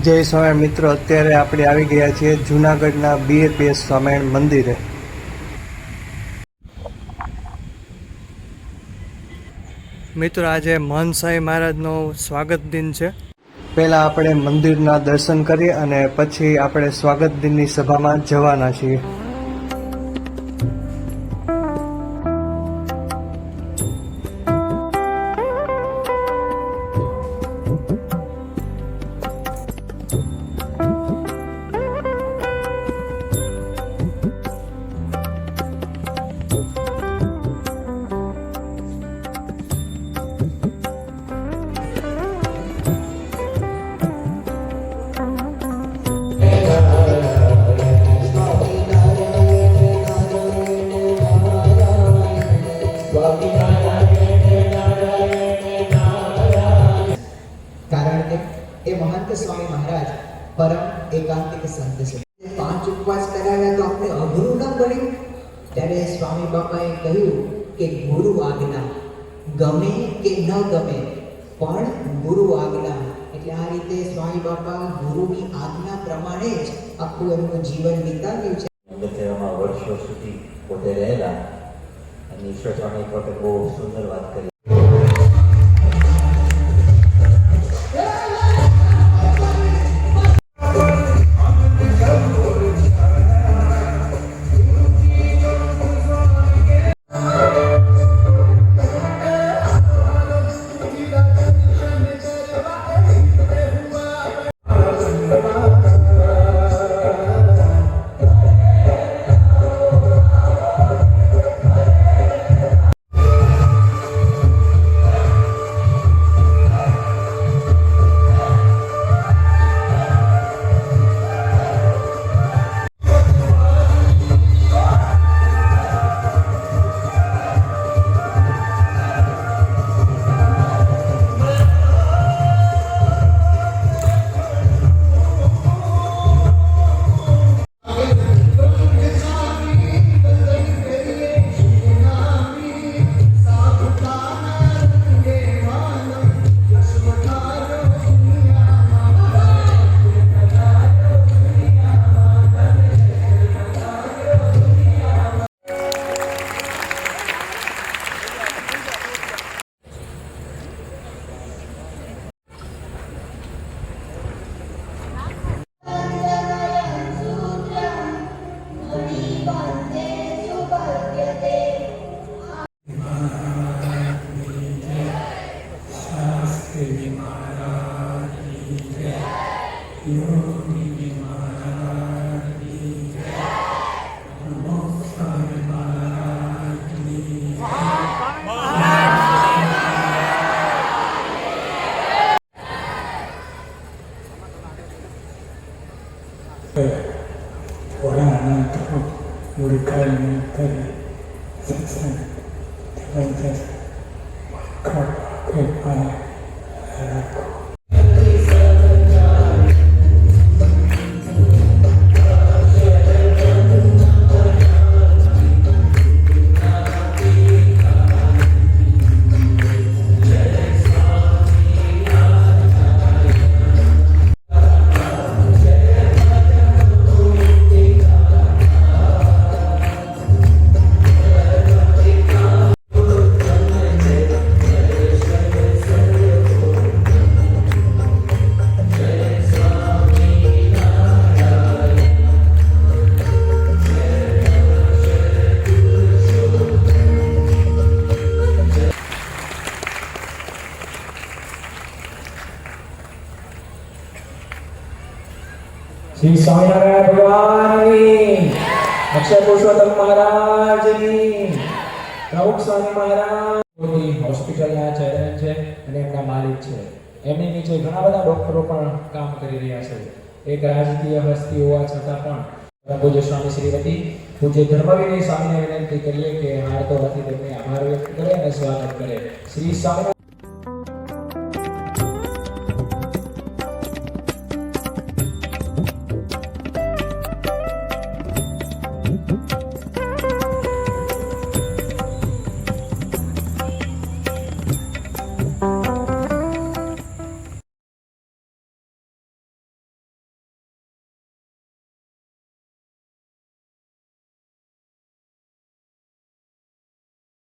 જય સ્વામી મિત્રો, અત્યારે આપણે આવી ગયા છીએ જૂનાગઢના બીએપીએસ સ્વામિનારાયણ મંદિરે. મિત્રો, આજે મહનસાઈ સાંઈ મહારાજનો સ્વાગત દિન છે. પહેલાં આપણે મંદિરના દર્શન કરીએ અને પછી આપણે સ્વાગત દિનની સભામાં જવાના છીએ. એ મહંત સ્વામી મહારાજ પરમ એકાંતિક સંત છે. પાંચ ઉપવાસ કરાવ્યા તો આપણે અઘરું ન પડ્યું? ત્યારે સ્વામી બાપાએ કહ્યું કે ગુરુ આજ્ઞા ગમે કે ન ગમે, પણ ગુરુ આજ્ઞા એટલે આ રીતે સ્વામી બાપા ગુરુની આજ્ઞા પ્રમાણે જ આખું એમનું જીવન વિતાવ્યું છે. વર્ષો સુધી પોતે રહેલા અને ઈશ્વર સ્વામી એક બહુ સુંદર વાત કરી. แต่หัวหน้านาทุกบริการนี้ได้สั้นๆที่มันจะเข้าเกิดมาแล้วก็ શ્રી સ્વામિનારાયણ ભગવાનની અક્ષય પુરુષોત્તમ મહારાજની પ્રમુખ સ્વામી મહારાજ હોસ્પિટલના ચેરમેન છે અને એમના માલિક છે. એમની નીચે ઘણા બધા ડોક્ટરો પણ કામ કરી રહ્યા છે. એક રાજકીય હસ્તી હોવા છતાં પણ પૂજ્ય સ્વામી શ્રીમતી પૂજ્ય ધર્મવીર સ્વામીને વિનંતી કરીએ કે હાર તો નથી તેમને આભાર વ્યક્ત કરે અને સ્વાગત કરે. શ્રી સ્વામિનારાયણ Mm-hmm.